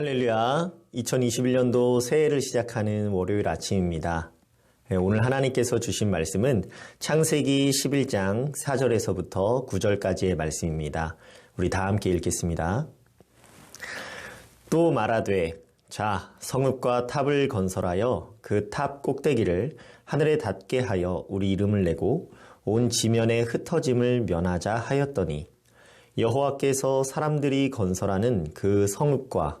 할렐루야. 2021년도 새해를 시작하는 월요일 아침입니다. 네, 오늘 하나님께서 주신 말씀은 창세기 11장 4절에서부터 9절까지의 말씀입니다. 우리 다 함께 읽겠습니다. 또 말하되 자 성읍과 탑을 건설하여 그 탑 꼭대기를 하늘에 닿게 하여 우리 이름을 내고 온 지면에 흩어짐을 면하자 하였더니 여호와께서 사람들이 건설하는 그 성읍과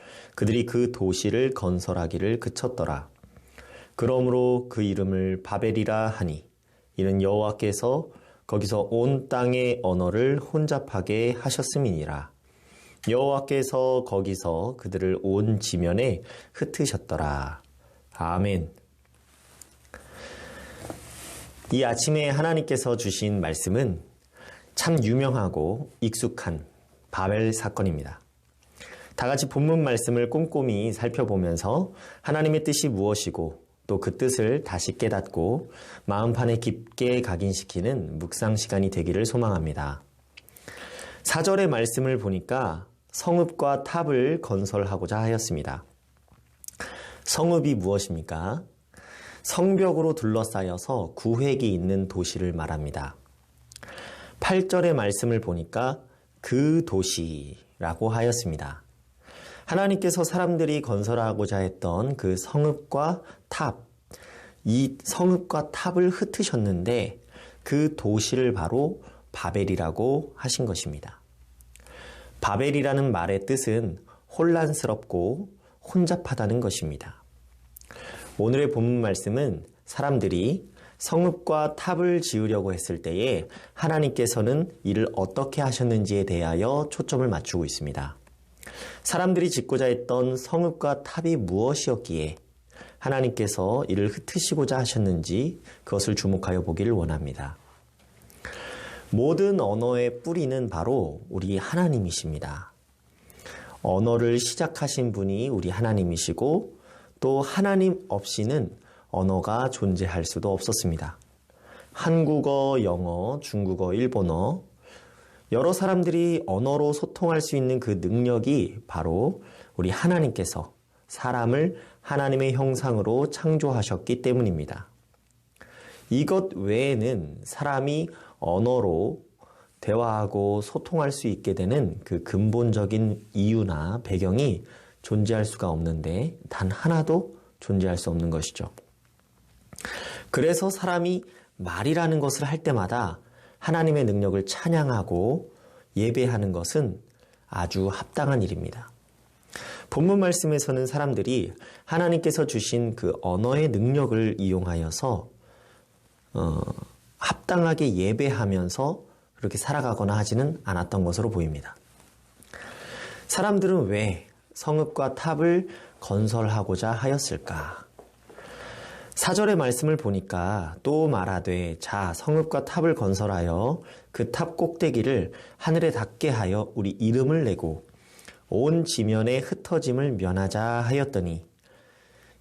그들이 그 도시를 건설하기를 그쳤더라. 그러므로 그 이름을 바벨이라 하니 이는 여호와께서 거기서 온 땅의 언어를 혼잡하게 하셨음이니라. 여호와께서 거기서 그들을 온 지면에 흩으셨더라. 아멘. 이 아침에 하나님께서 주신 말씀은 참 유명하고 익숙한 바벨 사건입니다. 다 같이 본문 말씀을 꼼꼼히 살펴보면서 하나님의 뜻이 무엇이고 또 그 뜻을 다시 깨닫고 마음판에 깊게 각인시키는 묵상 시간이 되기를 소망합니다. 4절의 말씀을 보니까 성읍과 탑을 건설하고자 하였습니다. 성읍이 무엇입니까? 성벽으로 둘러싸여서 구획이 있는 도시를 말합니다. 8절의 말씀을 보니까 그 도시라고 하였습니다. 하나님께서 사람들이 건설하고자 했던 그 성읍과 탑, 이 성읍과 탑을 흩으셨는데 그 도시를 바로 바벨이라고 하신 것입니다. 바벨이라는 말의 뜻은 혼란스럽고 혼잡하다는 것입니다. 오늘의 본문 말씀은 사람들이 성읍과 탑을 지으려고 했을 때에 하나님께서는 이를 어떻게 하셨는지에 대하여 초점을 맞추고 있습니다. 사람들이 짓고자 했던 성읍과 탑이 무엇이었기에 하나님께서 이를 흩으시고자 하셨는지 그것을 주목하여 보기를 원합니다. 모든 언어의 뿌리는 바로 우리 하나님이십니다. 언어를 시작하신 분이 우리 하나님이시고 또 하나님 없이는 언어가 존재할 수도 없었습니다. 한국어, 영어, 중국어, 일본어, 여러 사람들이 언어로 소통할 수 있는 그 능력이 바로 우리 하나님께서 사람을 하나님의 형상으로 창조하셨기 때문입니다. 이것 외에는 사람이 언어로 대화하고 소통할 수 있게 되는 그 근본적인 이유나 배경이 존재할 수가 없는데 단 하나도 존재할 수 없는 것이죠. 그래서 사람이 말이라는 것을 할 때마다 하나님의 능력을 찬양하고 예배하는 것은 아주 합당한 일입니다. 본문 말씀에서는 사람들이 하나님께서 주신 그 언어의 능력을 이용하여서 어, 합당하게 예배하면서 그렇게 살아가거나 하지는 않았던 것으로 보입니다. 사람들은 왜 성읍과 탑을 건설하고자 하였을까? 사절의 말씀을 보니까 또 말하되 자 성읍과 탑을 건설하여 그 탑 꼭대기를 하늘에 닿게 하여 우리 이름을 내고 온 지면에 흩어짐을 면하자 하였더니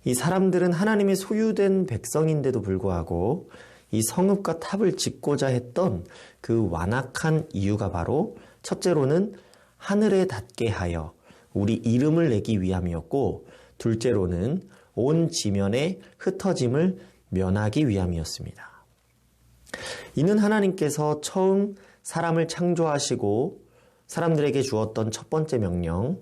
이 사람들은 하나님의 소유된 백성인데도 불구하고 이 성읍과 탑을 짓고자 했던 그 완악한 이유가 바로 첫째로는 하늘에 닿게 하여 우리 이름을 내기 위함이었고 둘째로는 온 지면에 흩어짐을 면하기 위함이었습니다. 이는 하나님께서 처음 사람을 창조하시고 사람들에게 주었던 첫 번째 명령,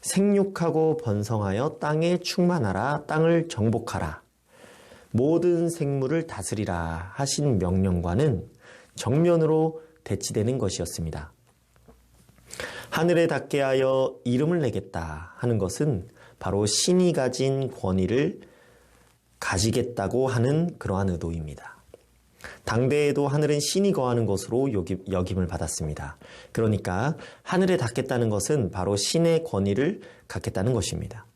생육하고 번성하여 땅에 충만하라, 땅을 정복하라, 모든 생물을 다스리라 하신 명령과는 정면으로 대치되는 것이었습니다. 하늘에 닿게 하여 이름을 내겠다 하는 것은 바로 신이 가진 권위를 가지겠다고 하는 그러한 의도입니다. 당대에도 하늘은 신이 거하는 것으로 여김을 받았습니다. 그러니까 하늘에 닿겠다는 것은 바로 신의 권위를 갖겠다는 것입니다.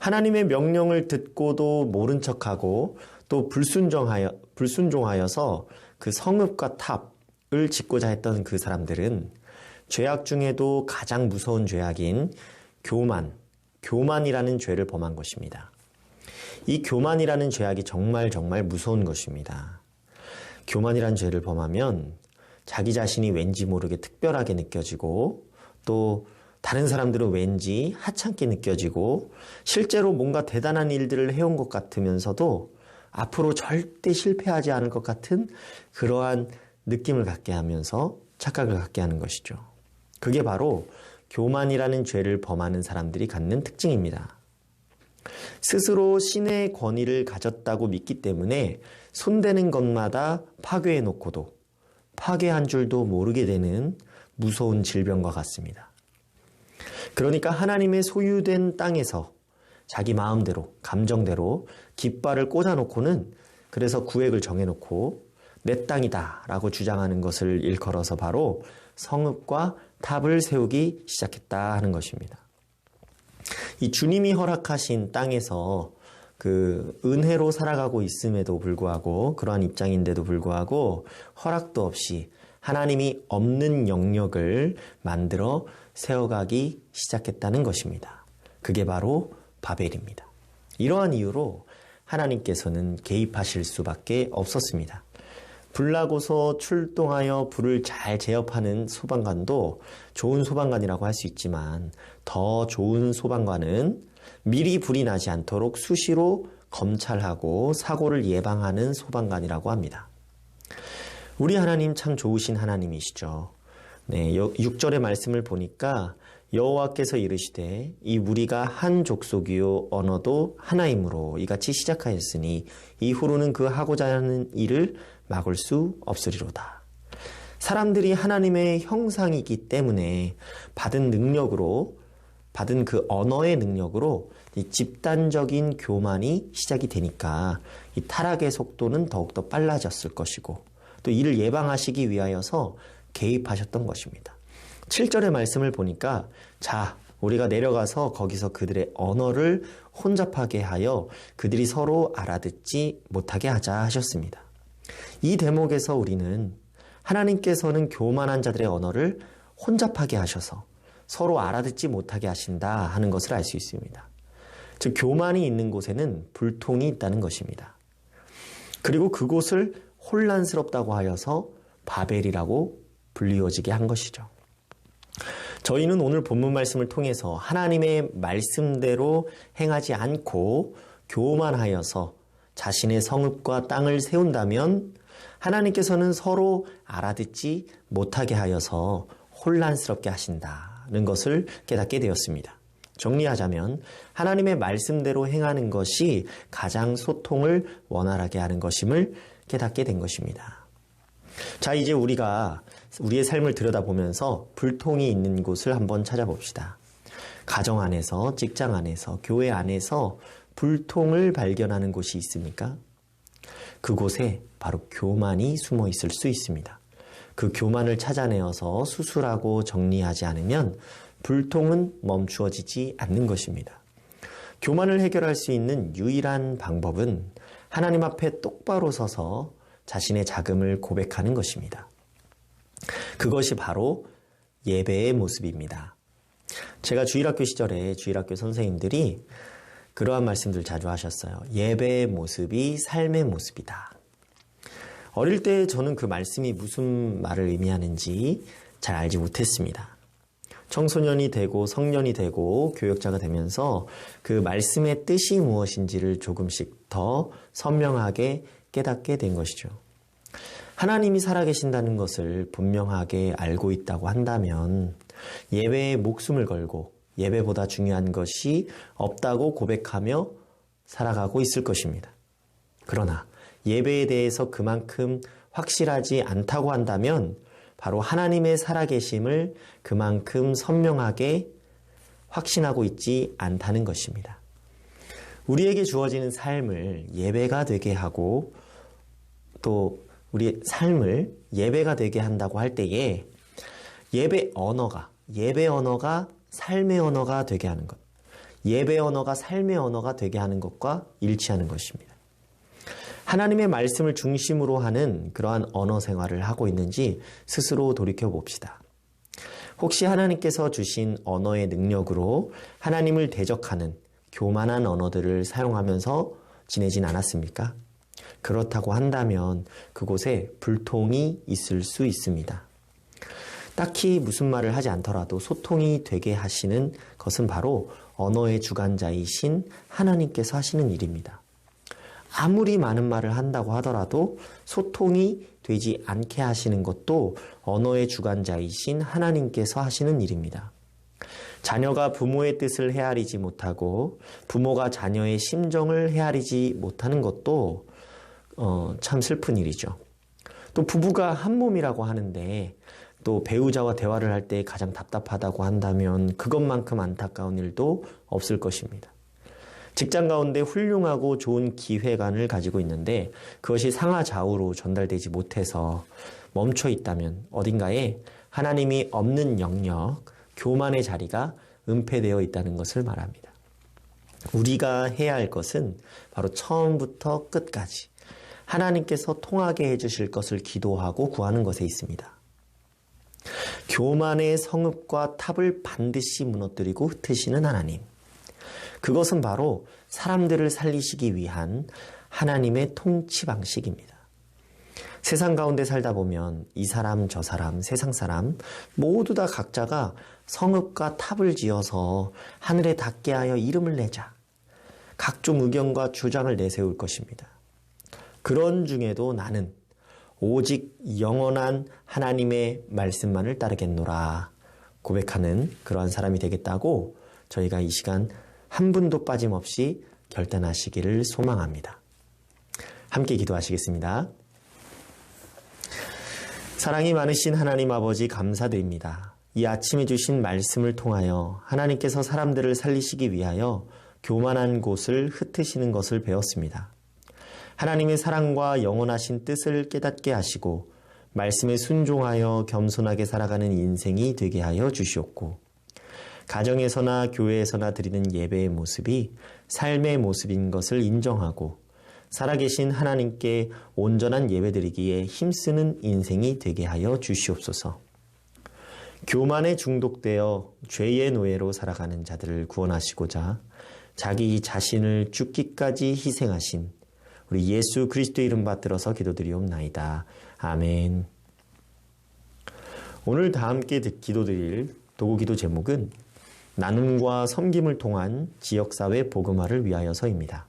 하나님의 명령을 듣고도 모른 척하고 또 불순종하여, 불순종하여서 그 성읍과 탑을 짓고자 했던 그 사람들은 죄악 중에도 가장 무서운 죄악인 교만, 교만이라는 죄를 범한 것입니다. 이 교만이라는 죄악이 정말 정말 무서운 것입니다. 교만이라는 죄를 범하면 자기 자신이 왠지 모르게 특별하게 느껴지고 또 다른 사람들은 왠지 하찮게 느껴지고 실제로 뭔가 대단한 일들을 해온 것 같으면서도 앞으로 절대 실패하지 않을 것 같은 그러한 느낌을 갖게 하면서 착각을 갖게 하는 것이죠. 그게 바로 교만이라는 죄를 범하는 사람들이 갖는 특징입니다. 스스로 신의 권위를 가졌다고 믿기 때문에 손대는 것마다 파괴해 놓고도 파괴한 줄도 모르게 되는 무서운 질병과 같습니다. 그러니까 하나님의 소유된 땅에서 자기 마음대로, 감정대로 깃발을 꽂아놓고는 그래서 구획을 정해놓고 내 땅이다 라고 주장하는 것을 일컬어서 바로 성읍과 탑을 세우기 시작했다 하는 것입니다. 이 주님이 허락하신 땅에서 그 은혜로 살아가고 있음에도 불구하고 그러한 입장인데도 불구하고 허락도 없이 하나님이 없는 영역을 만들어 세워가기 시작했다는 것입니다. 그게 바로 바벨입니다. 이러한 이유로 하나님께서는 개입하실 수밖에 없었습니다. 불나고서 출동하여 불을 잘 제압하는 소방관도 좋은 소방관이라고 할 수 있지만 더 좋은 소방관은 미리 불이 나지 않도록 수시로 검찰하고 사고를 예방하는 소방관이라고 합니다. 우리 하나님 참 좋으신 하나님이시죠. 네, 6절의 말씀을 보니까 여호와께서 이르시되 이 무리가 한 족속이요 언어도 하나이므로 이같이 시작하였으니 이후로는 그 하고자 하는 일을 막을 수 없으리로다. 사람들이 하나님의 형상이기 때문에 받은 능력으로 받은 그 언어의 능력으로 이 집단적인 교만이 시작이 되니까 이 타락의 속도는 더욱더 빨라졌을 것이고 또 이를 예방하시기 위하여서 개입하셨던 것입니다. 7절의 말씀을 보니까 자, 우리가 내려가서 거기서 그들의 언어를 혼잡하게 하여 그들이 서로 알아듣지 못하게 하자 하셨습니다. 이 대목에서 우리는 하나님께서는 교만한 자들의 언어를 혼잡하게 하셔서 서로 알아듣지 못하게 하신다 하는 것을 알 수 있습니다. 즉, 교만이 있는 곳에는 불통이 있다는 것입니다. 그리고 그곳을 혼란스럽다고 하여서 바벨이라고 불리워지게 한 것이죠. 저희는 오늘 본문 말씀을 통해서 하나님의 말씀대로 행하지 않고 교만하여서 자신의 성읍과 땅을 세운다면 하나님께서는 서로 알아듣지 못하게 하여서 혼란스럽게 하신다는 것을 깨닫게 되었습니다. 정리하자면 하나님의 말씀대로 행하는 것이 가장 소통을 원활하게 하는 것임을 깨닫게 된 것입니다. 자, 이제 우리가 우리의 삶을 들여다보면서 불통이 있는 곳을 한번 찾아봅시다. 가정 안에서, 직장 안에서, 교회 안에서 불통을 발견하는 곳이 있습니까? 그곳에 바로 교만이 숨어 있을 수 있습니다. 그 교만을 찾아내어서 수술하고 정리하지 않으면 불통은 멈추어지지 않는 것입니다. 교만을 해결할 수 있는 유일한 방법은 하나님 앞에 똑바로 서서 자신의 자금을 고백하는 것입니다. 그것이 바로 예배의 모습입니다. 제가 주일학교 시절에 주일학교 선생님들이 그러한 말씀들 자주 하셨어요. 예배의 모습이 삶의 모습이다. 어릴 때 저는 그 말씀이 무슨 말을 의미하는지 잘 알지 못했습니다. 청소년이 되고 성년이 되고 교역자가 되면서 그 말씀의 뜻이 무엇인지를 조금씩 더 선명하게 깨닫게 된 것이죠. 하나님이 살아계신다는 것을 분명하게 알고 있다고 한다면 예배에 목숨을 걸고 예배보다 중요한 것이 없다고 고백하며 살아가고 있을 것입니다. 그러나 예배에 대해서 그만큼 확실하지 않다고 한다면 바로 하나님의 살아계심을 그만큼 선명하게 확신하고 있지 않다는 것입니다. 우리에게 주어지는 삶을 예배가 되게 하고 또 우리 삶을 예배가 되게 한다고 할 때에 예배 언어가, 예배 언어가 삶의 언어가 되게 하는 것. 예배 언어가 삶의 언어가 되게 하는 것과 일치하는 것입니다. 하나님의 말씀을 중심으로 하는 그러한 언어 생활을 하고 있는지 스스로 돌이켜 봅시다. 혹시 하나님께서 주신 언어의 능력으로 하나님을 대적하는 교만한 언어들을 사용하면서 지내진 않았습니까? 그렇다고 한다면 그곳에 불통이 있을 수 있습니다. 딱히 무슨 말을 하지 않더라도 소통이 되게 하시는 것은 바로 언어의 주관자이신 하나님께서 하시는 일입니다. 아무리 많은 말을 한다고 하더라도 소통이 되지 않게 하시는 것도 언어의 주관자이신 하나님께서 하시는 일입니다. 자녀가 부모의 뜻을 헤아리지 못하고 부모가 자녀의 심정을 헤아리지 못하는 것도 어, 참 슬픈 일이죠. 또 부부가 한 몸이라고 하는데 또 배우자와 대화를 할 때 가장 답답하다고 한다면 그것만큼 안타까운 일도 없을 것입니다. 직장 가운데 훌륭하고 좋은 기회관을 가지고 있는데 그것이 상하좌우로 전달되지 못해서 멈춰 있다면 어딘가에 하나님이 없는 영역, 교만의 자리가 은폐되어 있다는 것을 말합니다. 우리가 해야 할 것은 바로 처음부터 끝까지 하나님께서 통하게 해주실 것을 기도하고 구하는 것에 있습니다. 교만의 성읍과 탑을 반드시 무너뜨리고 흩으시는 하나님. 그것은 바로 사람들을 살리시기 위한 하나님의 통치 방식입니다. 세상 가운데 살다 보면 이 사람 저 사람 세상 사람 모두 다 각자가 성읍과 탑을 지어서 하늘에 닿게 하여 이름을 내자. 각종 의견과 주장을 내세울 것입니다. 그런 중에도 나는 오직 영원한 하나님의 말씀만을 따르겠노라 고백하는 그러한 사람이 되겠다고 저희가 이 시간 한 분도 빠짐없이 결단하시기를 소망합니다. 함께 기도하시겠습니다. 사랑이 많으신 하나님 아버지 감사드립니다. 이 아침에 주신 말씀을 통하여 하나님께서 사람들을 살리시기 위하여 교만한 곳을 흩으시는 것을 배웠습니다. 하나님의 사랑과 영원하신 뜻을 깨닫게 하시고 말씀에 순종하여 겸손하게 살아가는 인생이 되게 하여 주시옵고 가정에서나 교회에서나 드리는 예배의 모습이 삶의 모습인 것을 인정하고 살아계신 하나님께 온전한 예배드리기에 힘쓰는 인생이 되게 하여 주시옵소서. 교만에 중독되어 죄의 노예로 살아가는 자들을 구원하시고자 자기 자신을 죽기까지 희생하신 우리 예수 그리스도 이름 받들어서 기도드리옵나이다. 아멘. 오늘 다 함께 기도드릴 도구 기도 제목은 나눔과 섬김을 통한 지역사회 복음화를 위하여서입니다.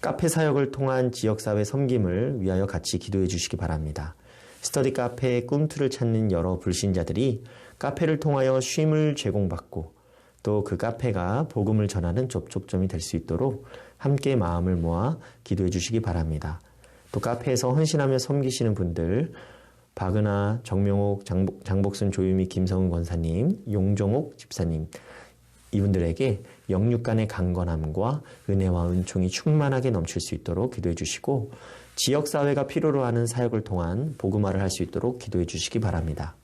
카페 사역을 통한 지역사회 섬김을 위하여 같이 기도해 주시기 바랍니다. 스터디 카페의 꿈틀을 찾는 여러 불신자들이 카페를 통하여 쉼을 제공받고 또 그 카페가 복음을 전하는 접촉점이 될 수 있도록 함께 마음을 모아 기도해 주시기 바랍니다. 또 카페에서 헌신하며 섬기시는 분들 박은하, 정명옥, 장복, 장복순, 조유미, 김성은 권사님, 용종옥 집사님 이분들에게 영육 간의 강건함과 은혜와 은총이 충만하게 넘칠 수 있도록 기도해 주시고 지역 사회가 필요로 하는 사역을 통한 복음화를 할 수 있도록 기도해 주시기 바랍니다.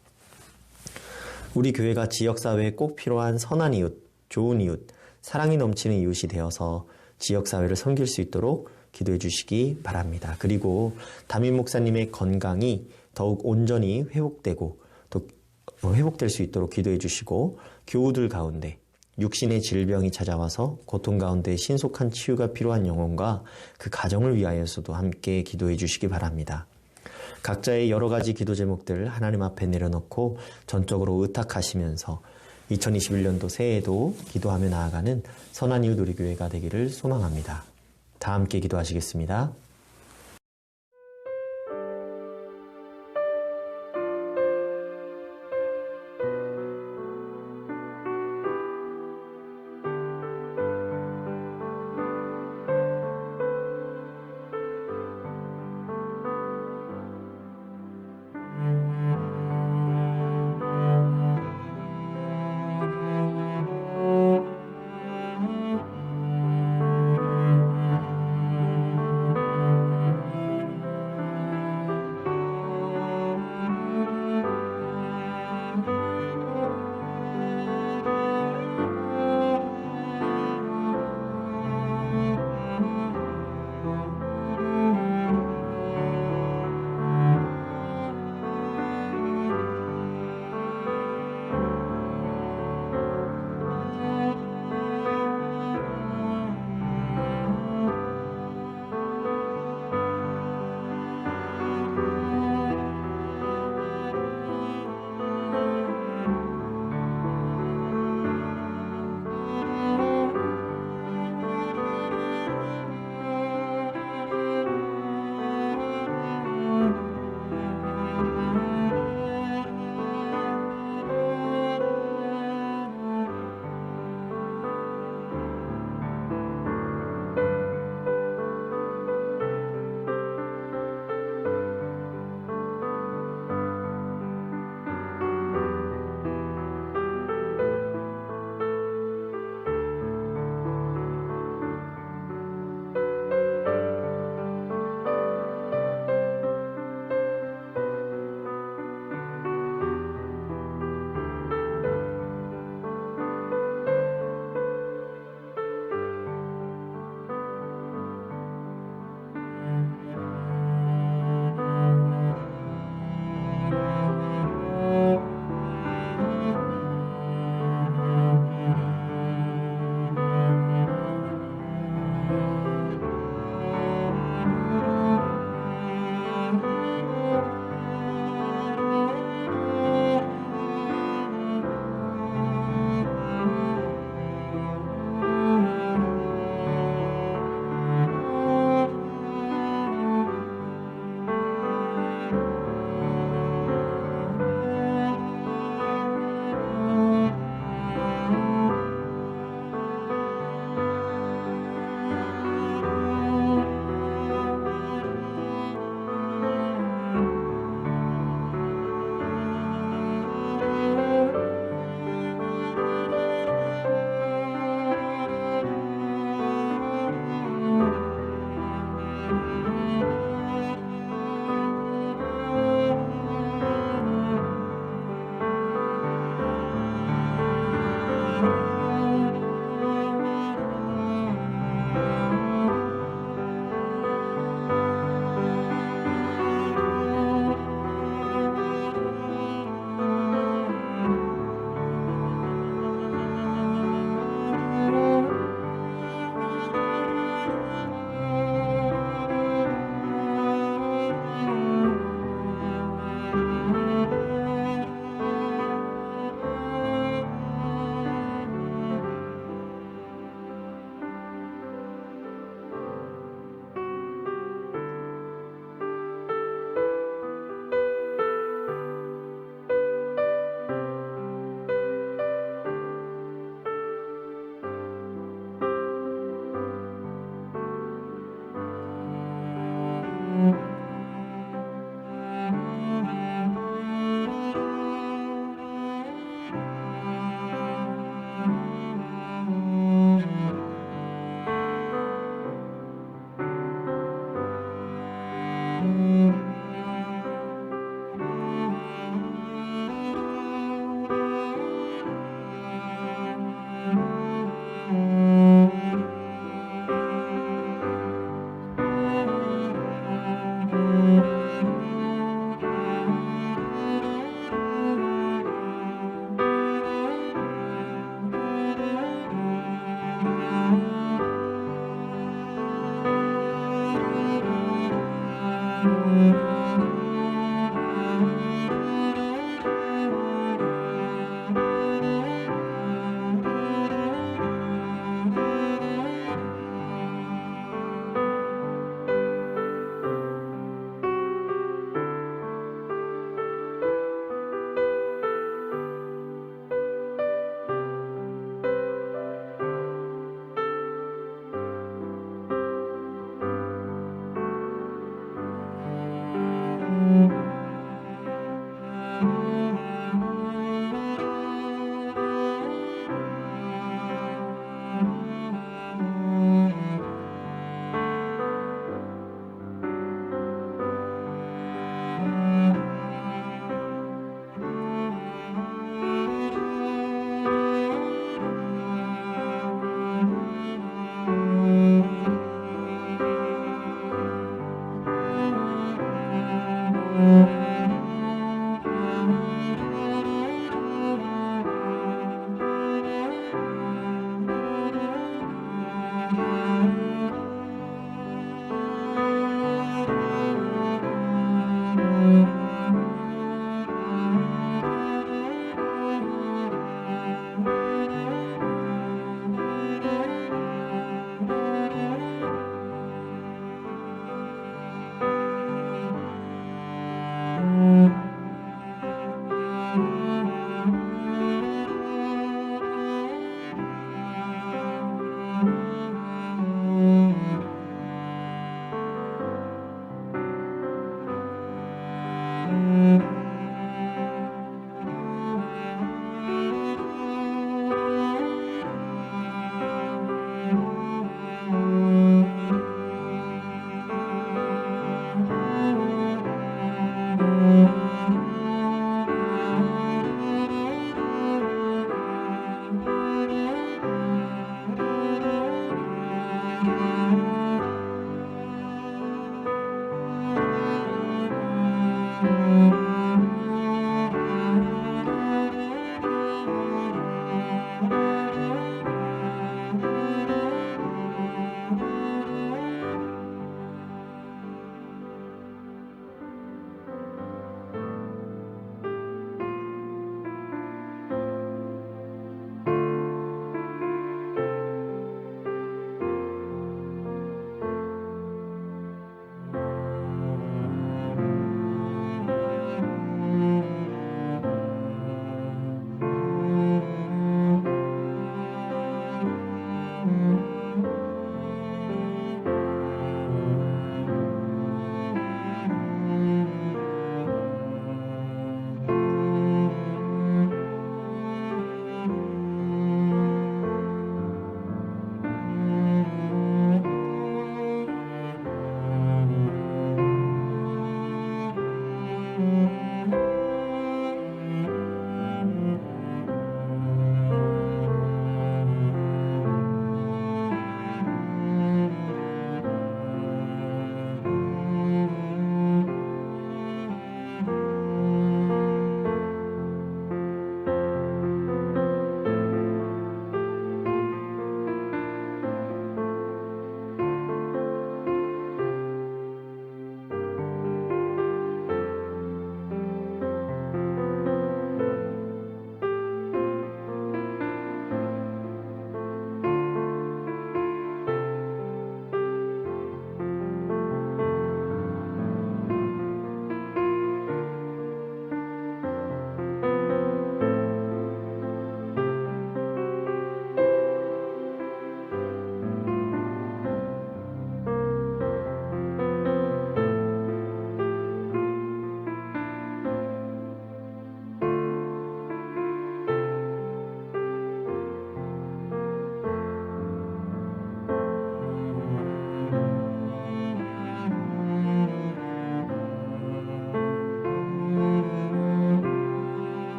우리 교회가 지역 사회에 꼭 필요한 선한 이웃, 좋은 이웃, 사랑이 넘치는 이웃이 되어서 지역사회를 섬길 수 있도록 기도해 주시기 바랍니다. 그리고 담임 목사님의 건강이 더욱 온전히 회복되고 또 회복될 수 있도록 기도해 주시고 교우들 가운데 육신의 질병이 찾아와서 고통 가운데 신속한 치유가 필요한 영혼과 그 가정을 위하여서도 함께 기도해 주시기 바랍니다. 각자의 여러 가지 기도 제목들 하나님 앞에 내려놓고 전적으로 의탁하시면서 2021년도 새해에도 기도하며 나아가는 선한 이웃 우리 교회가 되기를 소망합니다. 다 함께 기도하시겠습니다.